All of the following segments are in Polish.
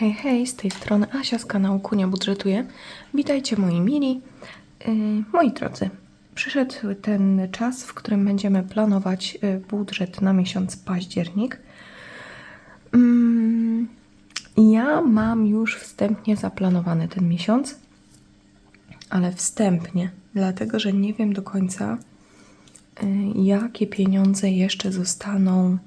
Hej, hej, z tej strony Asia z kanału Kunia Budżetuje. Witajcie moi mili. Yy, moi drodzy, przyszedł ten czas, w którym będziemy planować yy, budżet na miesiąc październik. Mm, ja mam już wstępnie zaplanowany ten miesiąc, ale wstępnie, dlatego że nie wiem do końca, yy, jakie pieniądze jeszcze zostaną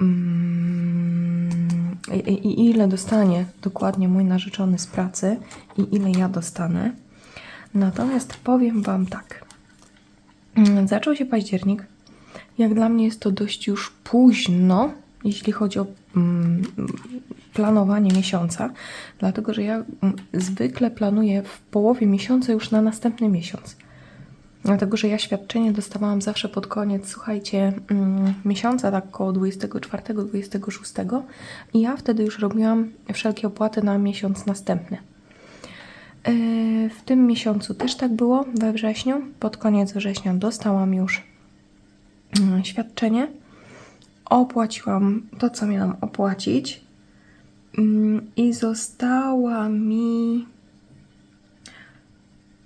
Mm, i, ile dostanie dokładnie mój narzeczony z pracy i ile ja dostanę. Natomiast powiem Wam tak. Mm, Zaczął się październik. Jak dla mnie jest to dość już późno, jeśli chodzi o mm, planowanie miesiąca, dlatego że ja mm, zwykle planuję w połowie miesiąca już na następny miesiąc. Dlatego, że ja świadczenie dostawałam zawsze pod koniec, słuchajcie, mm, miesiąca, tak około 24-26 i ja wtedy już robiłam wszelkie opłaty na miesiąc następny. Yy, W tym miesiącu też tak było, we wrześniu. Pod koniec września dostałam już mm, świadczenie. Opłaciłam to, co miałam opłacić Mm, i została mi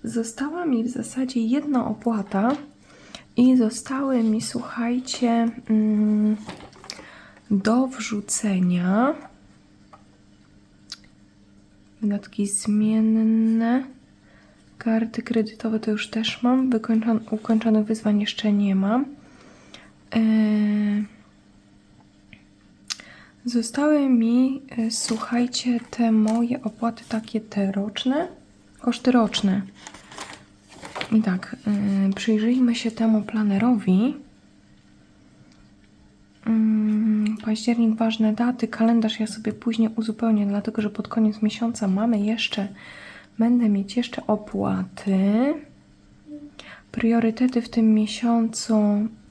Została mi w zasadzie jedna opłata i zostały mi, słuchajcie, mm, do wrzucenia wydatki zmienne, karty kredytowe to już też mam, ukończonych wyzwań jeszcze nie mam. Eee, Zostały mi, e, słuchajcie, te moje opłaty takie te roczne, koszty roczne. I tak, yy, przyjrzyjmy się temu planerowi. Ym, październik, ważne daty, kalendarz ja sobie później uzupełnię, dlatego że pod koniec miesiąca mamy jeszcze, będę mieć jeszcze opłaty. Priorytety w tym miesiącu,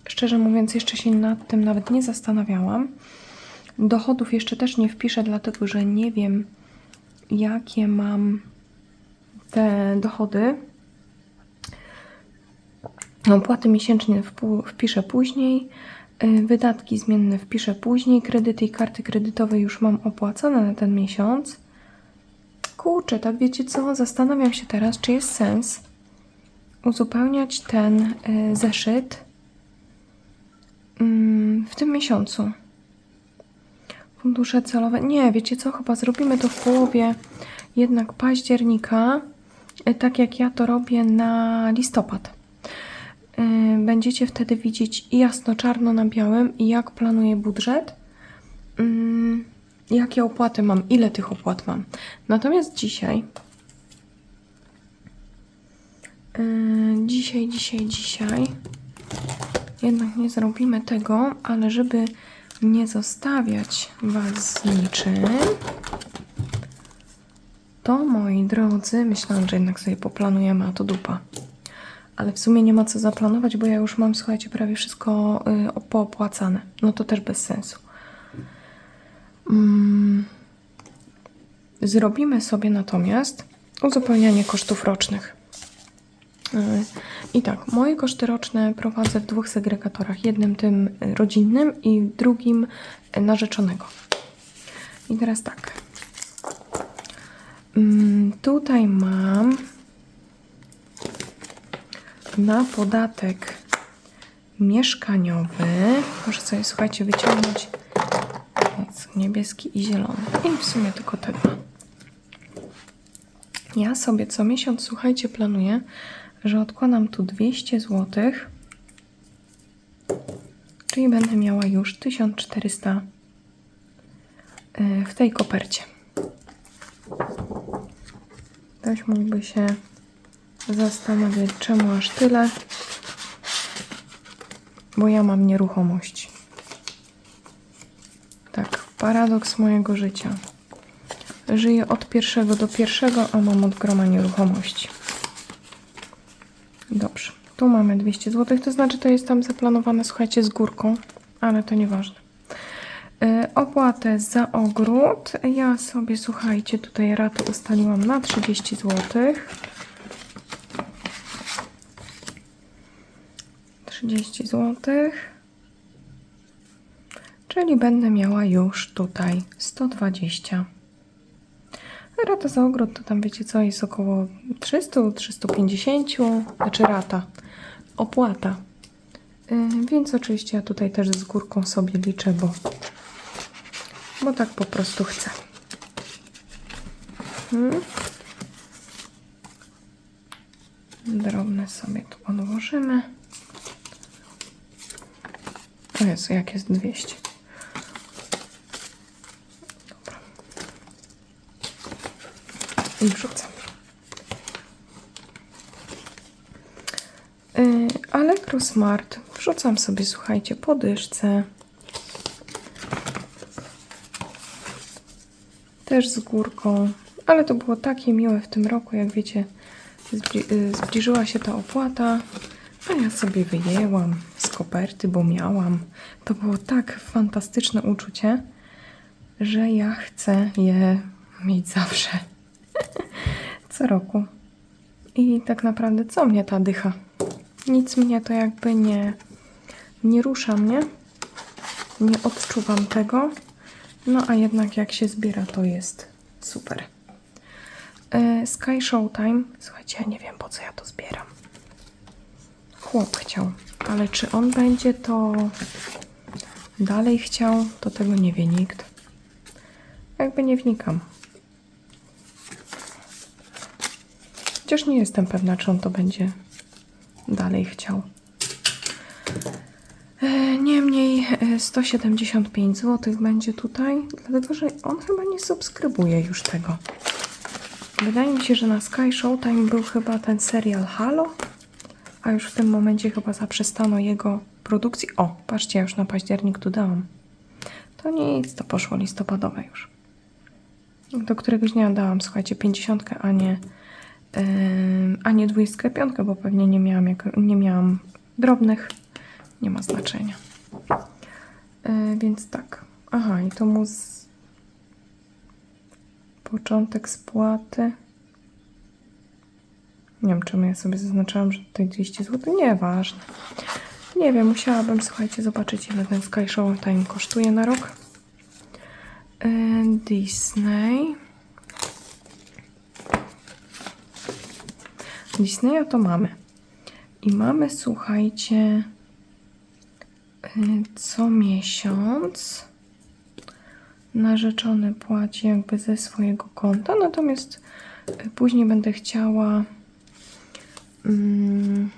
szczerze mówiąc, jeszcze się nad tym nawet nie zastanawiałam. Dochodów jeszcze też nie wpiszę, dlatego że nie wiem, jakie mam te dochody. Opłaty miesięczne wpó- wpiszę później. y, Wydatki zmienne wpiszę później. Kredyty i karty kredytowe już mam opłacone na ten miesiąc. Kurczę, tak wiecie co? Zastanawiam się teraz, czy jest sens uzupełniać ten y, zeszyt mm, w tym miesiącu. Fundusze celowe. Nie, wiecie co? Chyba zrobimy to w połowie jednak października, tak jak ja to robię na listopad. Y, Będziecie wtedy widzieć jasno czarno na białym, jak planuję budżet, mm, jakie opłaty mam, ile tych opłat mam. Natomiast dzisiaj, y, dzisiaj, dzisiaj, dzisiaj, jednak nie zrobimy tego, ale żeby nie zostawiać Was z niczym, to moi drodzy, myślałam, że jednak sobie poplanujemy, a to dupa. Ale w sumie nie ma co zaplanować, bo ja już mam, słuchajcie, prawie wszystko y, poopłacane. No to też bez sensu. Mm. Zrobimy sobie natomiast uzupełnianie kosztów rocznych. Y, I tak, moje koszty roczne prowadzę w dwóch segregatorach. Jednym tym y, rodzinnym i drugim y, narzeczonego. I teraz tak. Mm, Tutaj mam na podatek mieszkaniowy. Muszę sobie, słuchajcie, wyciągnąć niebieski i zielony. I w sumie tylko te dwa. Ja sobie co miesiąc, słuchajcie, planuję, że odkładam tu 200 zł, czyli będę miała już 1400 y, w tej kopercie. Ktoś mógłby się zastanawiać, czemu aż tyle, bo ja mam nieruchomość. Tak, paradoks mojego życia. Żyję od pierwszego do pierwszego, a mam od groma nieruchomości. Dobrze, tu mamy 200 zł, to znaczy to jest tam zaplanowane, słuchajcie, z górką, ale to nieważne. Yy, opłatę za ogród. Ja sobie, słuchajcie, tutaj ratę ustaliłam na 30 zł. 30 zł. Czyli będę miała już tutaj 120 Rata za ogród to tam wiecie co, jest około 300-350, znaczy rata, opłata. Yy, więc oczywiście ja tutaj też z górką sobie liczę, bo, bo tak po prostu chcę. Hmm. Drobne sobie tu odłożymy. O Jezu, jak jest 200. Dobra. I wrzucam. Yy, Allegro Smart. Wrzucam sobie, słuchajcie, po dyszce. Też z górką. Ale to było takie miłe w tym roku, jak wiecie, zbli- y, zbliżyła się ta opłata, a ja sobie wyjęłam z koperty, bo miałam. To było tak fantastyczne uczucie, że ja chcę je mieć zawsze. Co roku. I tak naprawdę co mnie ta dycha? Nic mnie to jakby nie, nie rusza mnie. Nie odczuwam tego. No a jednak jak się zbiera, to jest super. E, Sky Showtime. Słuchajcie, ja nie wiem po co ja to zbieram. Chłop chciał, ale czy on będzie to dalej chciał, to tego nie wie nikt. Jakby nie wnikam. Chociaż nie jestem pewna, czy on to będzie dalej chciał. E, Niemniej e, 175 zł będzie tutaj, dlatego że on chyba nie subskrybuje już tego. Wydaje mi się, że na Sky Showtime był chyba ten serial Halo, a już w tym momencie chyba zaprzestano jego produkcji. O, patrzcie, ja już na październik tu dałam. To nic, to poszło listopadowe już. Do któregoś dnia dałam, słuchajcie, 50, a nie, yy, a nie 25, bo pewnie nie miałam, jak, nie miałam drobnych. Nie ma znaczenia. Yy, więc tak. Aha, i to mu z... początek spłaty. Nie wiem, czemu ja sobie zaznaczyłam, że tutaj 200 zł. Nieważne. Nie wiem, musiałabym, słuchajcie, zobaczyć, ile ten Sky Show Time kosztuje na rok. Yy, Disney. Disneya to mamy. I mamy, słuchajcie, co miesiąc narzeczony płaci jakby ze swojego konta, natomiast yy, później będę chciała mm,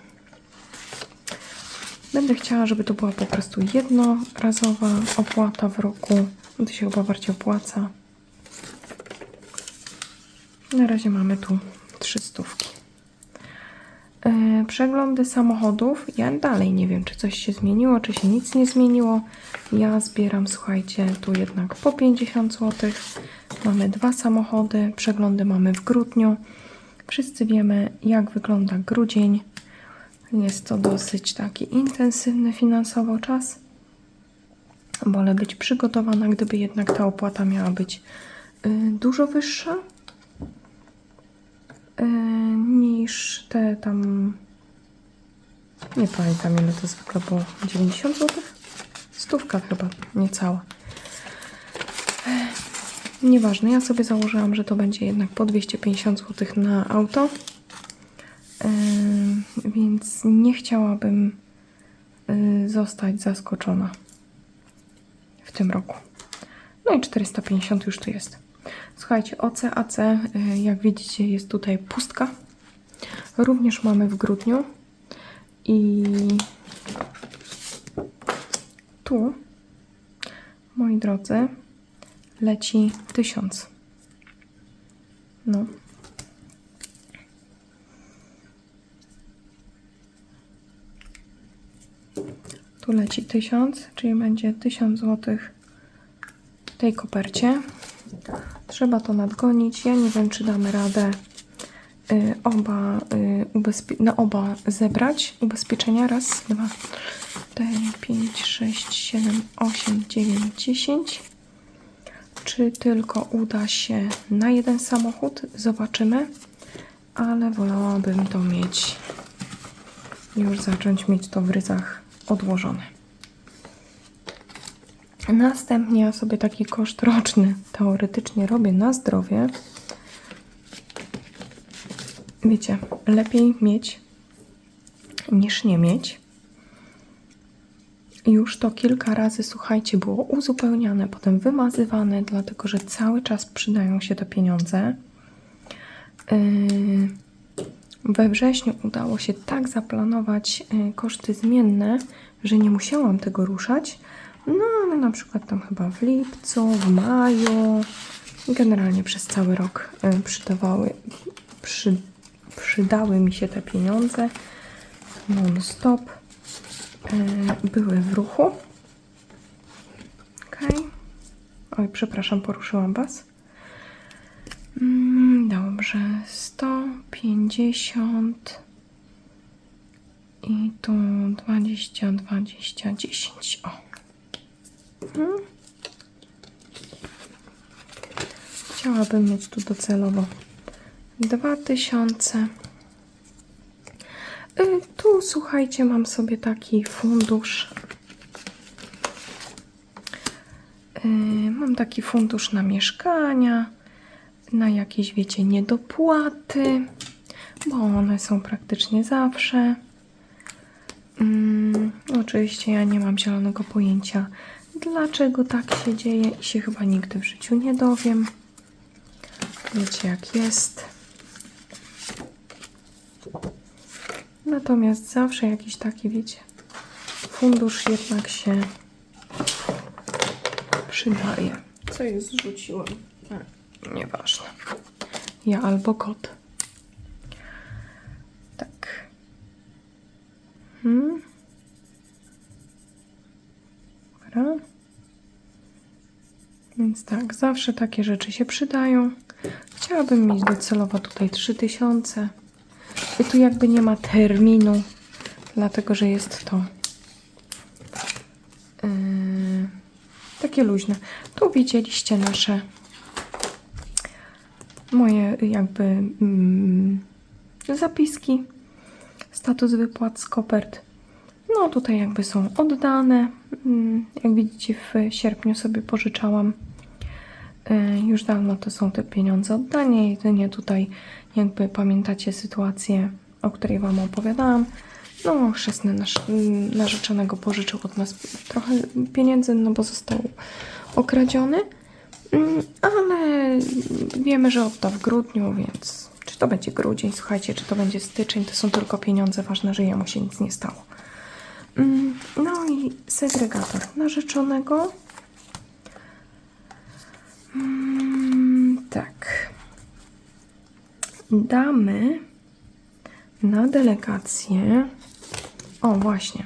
będę chciała, żeby to była po prostu jednorazowa opłata w roku. To się chyba bardziej opłaca. Na razie mamy tu trzy stówki. Yy, przeglądy samochodów. Ja dalej nie wiem, czy coś się zmieniło, czy się nic nie zmieniło. Ja zbieram, słuchajcie, tu jednak po 50 zł. Mamy dwa samochody. Przeglądy mamy w grudniu. Wszyscy wiemy, jak wygląda grudzień. Jest to dosyć taki intensywny finansowo czas. Wolę być przygotowana, gdyby jednak ta opłata miała być y, dużo wyższa niż te tam. Nie pamiętam ile to zwykle było. 90 zł? Stówka chyba, niecała. Ech, Nieważne, ja sobie założyłam, że to będzie jednak po 250 zł na auto. Ym, więc nie chciałabym zostać zaskoczona w tym roku. No i 450 już tu jest. Słuchajcie, OCAC, y, jak widzicie, jest tutaj pustka. Również mamy w grudniu. I tu, moi drodzy, leci 1000. No. Tu leci 1000, czyli będzie 1000 zł w tej kopercie. Trzeba to nadgonić. Ja nie wiem, czy damy radę y, oba, y, na oba zebrać ubezpieczenia. Raz, dwa, cztery, pięć, sześć, siedem, osiem, dziewięć, dziesięć. Czy tylko uda się na jeden samochód? Zobaczymy. Ale wolałabym to mieć, już zacząć mieć to w ryzach odłożone. Następnie ja sobie taki koszt roczny teoretycznie robię na zdrowie. wiecie, lepiej mieć niż nie mieć. Już to kilka razy, słuchajcie, było uzupełniane, potem wymazywane, dlatego że cały czas przydają się te pieniądze. Yy, we wrześniu udało się tak zaplanować yy, koszty zmienne, że nie musiałam tego ruszać. No ale na przykład tam chyba w lipcu, w maju, generalnie przez cały rok yy, przydawały, przy, przydały mi się te pieniądze non-stop. Yy, były w ruchu. Okej. Oj, przepraszam, poruszyłam Was. Mm, Dobrze, 150 i tu 20, 20, 10. O. Mhm. Chciałabym mieć tu docelowo 2000. Y, Tu słuchajcie, mam sobie taki fundusz. Y, Mam taki fundusz na mieszkania, na jakieś, wiecie, niedopłaty, bo one są praktycznie zawsze. Mm, oczywiście ja nie mam zielonego pojęcia, dlaczego tak się dzieje i się chyba nigdy w życiu nie dowiem. Wiecie, jak jest. Natomiast zawsze jakiś taki, wiecie, fundusz jednak się przydaje. Co jest zrzuciłem? A, Nieważne. Ja albo kot. Tak. Hmm. Dobra. Więc tak, zawsze takie rzeczy się przydają. Chciałabym mieć docelowo tutaj 3000. I tu jakby nie ma terminu, dlatego że jest to yy, takie luźne. Tu widzieliście nasze moje jakby mm, zapiski, status wypłat z kopert. No tutaj jakby są oddane. Mm, Jak widzicie w sierpniu sobie pożyczałam. Y, Już dawno to są te pieniądze oddanie. Jedynie tutaj jakby pamiętacie sytuację, o której Wam opowiadałam. No, chrzestny nasz, mm, narzeczonego pożyczył od nas trochę pieniędzy, no bo został okradziony. Mm, Ale wiemy, że odda w grudniu, więc czy to będzie grudzień, słuchajcie, czy to będzie styczeń, to są tylko pieniądze, ważne, że jemu się nic nie stało. Mm, No i segregator narzeczonego. Mm, Tak. Damy na delegację. O, właśnie.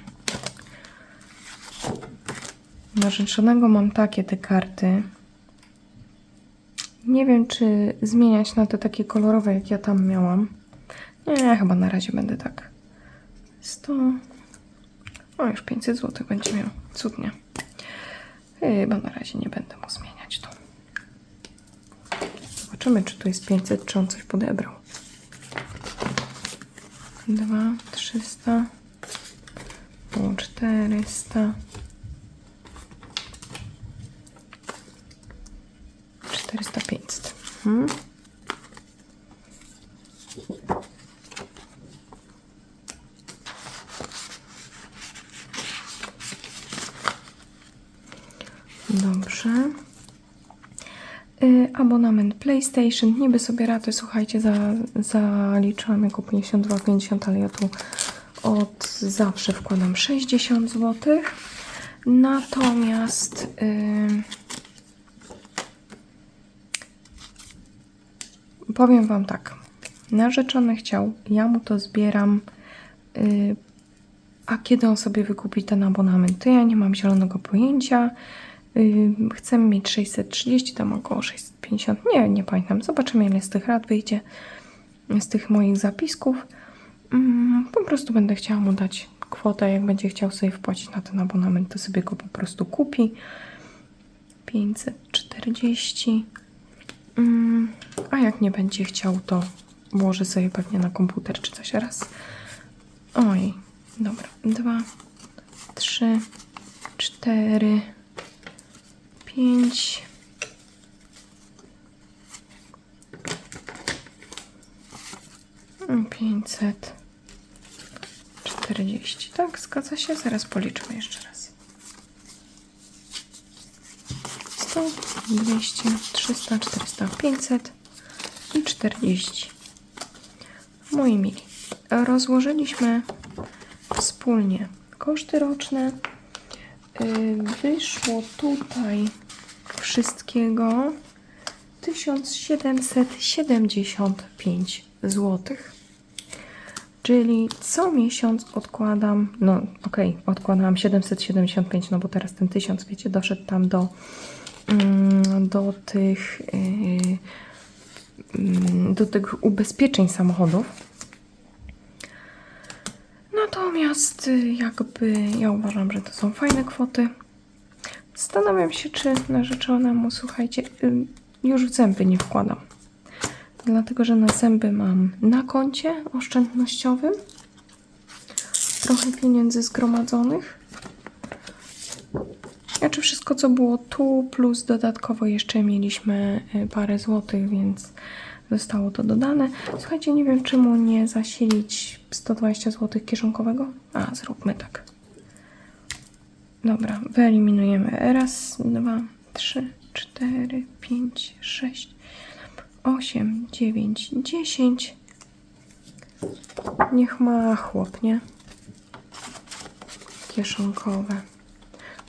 Narzeczonego mam takie te karty. Nie wiem, czy zmieniać na te takie kolorowe, jak ja tam miałam. Nie, chyba na razie będę tak. 100. O, już 500 zł będzie miał. Cudnie. Chyba na razie nie będę mu zmieniać tu. Zobaczymy, czy tu jest 500, czy on coś podebrał. 2, 300, pół 400, 400, 500. Hmm? Dobrze. Y, abonament PlayStation. Niby sobie raty, słuchajcie, za, zaliczyłam jako 52,50, ale ja tu od zawsze wkładam 60 zł. Natomiast y, powiem Wam tak. Narzeczony chciał, ja mu to zbieram. Y, a kiedy on sobie wykupi ten abonament, to ja nie mam zielonego pojęcia. Chcemy mieć 630, tam około 650. Nie, nie pamiętam. Zobaczymy, ile z tych rad wyjdzie z tych moich zapisków. Mm, Po prostu będę chciała mu dać kwotę. Jak będzie chciał sobie wpłacić na ten abonament, to sobie go po prostu kupi. 540. Mm, A jak nie będzie chciał, to włoży sobie pewnie na komputer czy coś raz. Oj, dobra. Dwa, trzy, cztery, pięć. 540. Tak, zgadza się. Zaraz policzmy jeszcze raz. 100, 200, 300, 400, 500 i 40. Moi mili, rozłożyliśmy wspólnie koszty roczne. Yy, Wyszło tutaj wszystkiego 1775 zł. Czyli co miesiąc odkładam, no okej, odkładałam 775, no bo teraz ten 1000, wiecie, doszedł tam do, mm, do tych yy, do tych ubezpieczeń samochodów. Natomiast y, jakby ja uważam, że to są fajne kwoty. Zastanawiam się, czy narzeczonemu, słuchajcie, już w zęby nie wkładam. Dlatego, że na zęby mam na koncie oszczędnościowym trochę pieniędzy zgromadzonych. Znaczy wszystko, co było tu, plus dodatkowo jeszcze mieliśmy y, parę złotych, więc zostało to dodane. Słuchajcie, nie wiem, czemu nie zasilić 120 zł kieszonkowego. A, zróbmy tak. Dobra, wyeliminujemy. Raz, dwa, trzy, cztery, pięć, sześć, osiem, dziewięć, dziesięć. Niech ma chłop, nie? Kieszonkowe.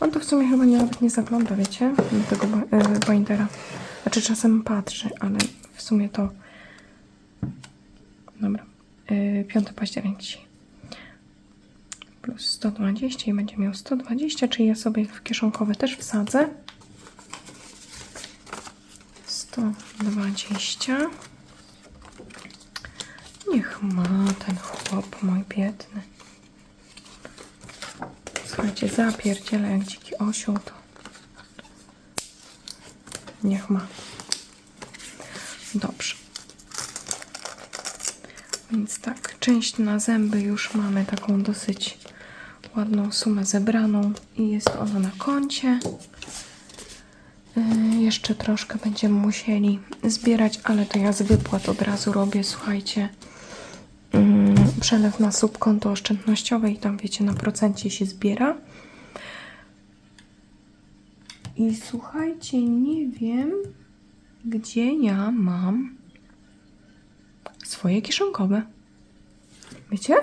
On to w sumie chyba nawet nie zagląda, wiecie? Do tego e, bindera. Znaczy czasem patrzy, ale w sumie to... Dobra. Yy, 5 październik dzisiaj. Plus 120 i będzie miał 120, czyli ja sobie w kieszonkowe też wsadzę. 120. Niech ma ten chłop mój biedny. Słuchajcie, zapierdziela jak dziki osioł to. Niech ma. Dobrze. Więc tak, część na zęby już mamy taką dosyć ładną sumę zebraną i jest ona na koncie. Yy, jeszcze troszkę będziemy musieli zbierać, ale to ja z wypłat od razu robię, słuchajcie. Yy, przelew na subkonto oszczędnościowe i tam wiecie, na procencie się zbiera. I słuchajcie, nie wiem, gdzie ja mam swoje kieszonkowe. Wiecie?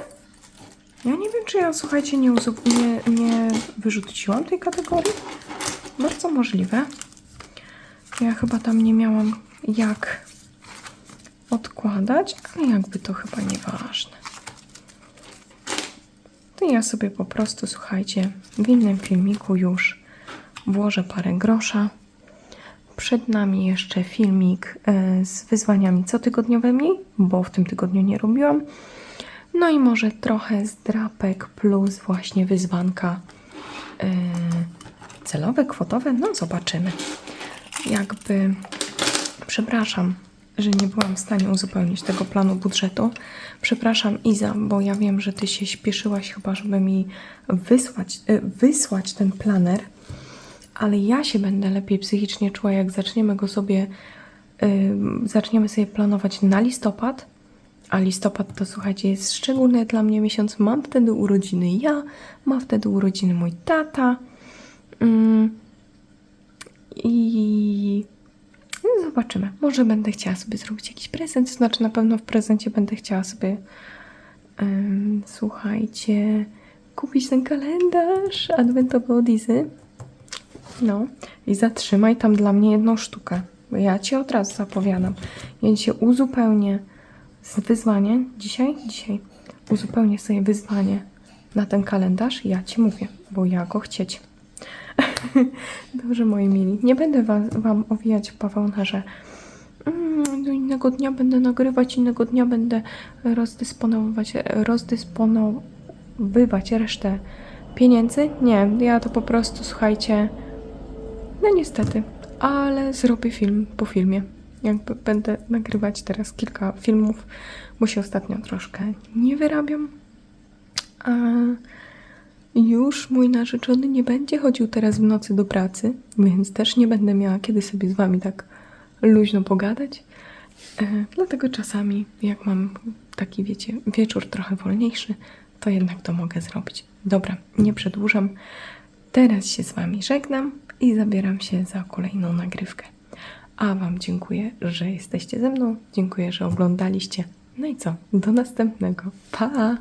Ja nie wiem, czy ja, słuchajcie, nie, nie, nie wyrzuciłam tej kategorii. Bardzo możliwe. Ja chyba tam nie miałam jak odkładać, ale jakby to chyba nieważne. To ja sobie po prostu, słuchajcie, w innym filmiku już włożę parę grosza. Przed nami jeszcze filmik e, z wyzwaniami cotygodniowymi, bo w tym tygodniu nie robiłam. No i może trochę zdrapek plus właśnie wyzwanka e, celowe, kwotowe. No zobaczymy. Jakby przepraszam, że nie byłam w stanie uzupełnić tego planu budżetu. Przepraszam Iza, bo ja wiem, że ty się śpieszyłaś chyba, żeby mi wysłać, e, wysłać ten planer ale ja się będę lepiej psychicznie czuła, jak zaczniemy go sobie, yy, zaczniemy sobie planować na listopad. A listopad to słuchajcie, jest szczególny dla mnie miesiąc. Mam wtedy urodziny ja, ma wtedy urodziny mój tata. Ym, I no zobaczymy. Może będę chciała sobie zrobić jakiś prezent. Znaczy, na pewno w prezencie będę chciała sobie, ym, słuchajcie, kupić ten kalendarz adwentowy od Izy. No i zatrzymaj tam dla mnie jedną sztukę, bo ja ci od razu zapowiadam. Ja dzisiaj uzupełnię wyzwanie, dzisiaj, dzisiaj uzupełnię sobie wyzwanie na ten kalendarz ja ci mówię, bo ja go chcieć. Dobrze, moi mili. Nie będę wam, wam owijać w bawełnę, że mm, do innego dnia będę nagrywać, innego dnia będę rozdysponowywać, rozdysponowywać resztę pieniędzy. Nie, ja to po prostu, słuchajcie, no niestety, ale zrobię film po filmie. Jakby będę nagrywać teraz kilka filmów, bo się ostatnio troszkę nie wyrabiam. A już mój narzeczony nie będzie chodził teraz w nocy do pracy, więc też nie będę miała kiedy sobie z wami tak luźno pogadać. E, dlatego czasami, jak mam taki, wiecie, wieczór trochę wolniejszy, to jednak to mogę zrobić. Dobra, nie przedłużam. Teraz się z Wami żegnam i zabieram się za kolejną nagrywkę. A Wam dziękuję, że jesteście ze mną. Dziękuję, że oglądaliście. No i co? Do następnego. Pa!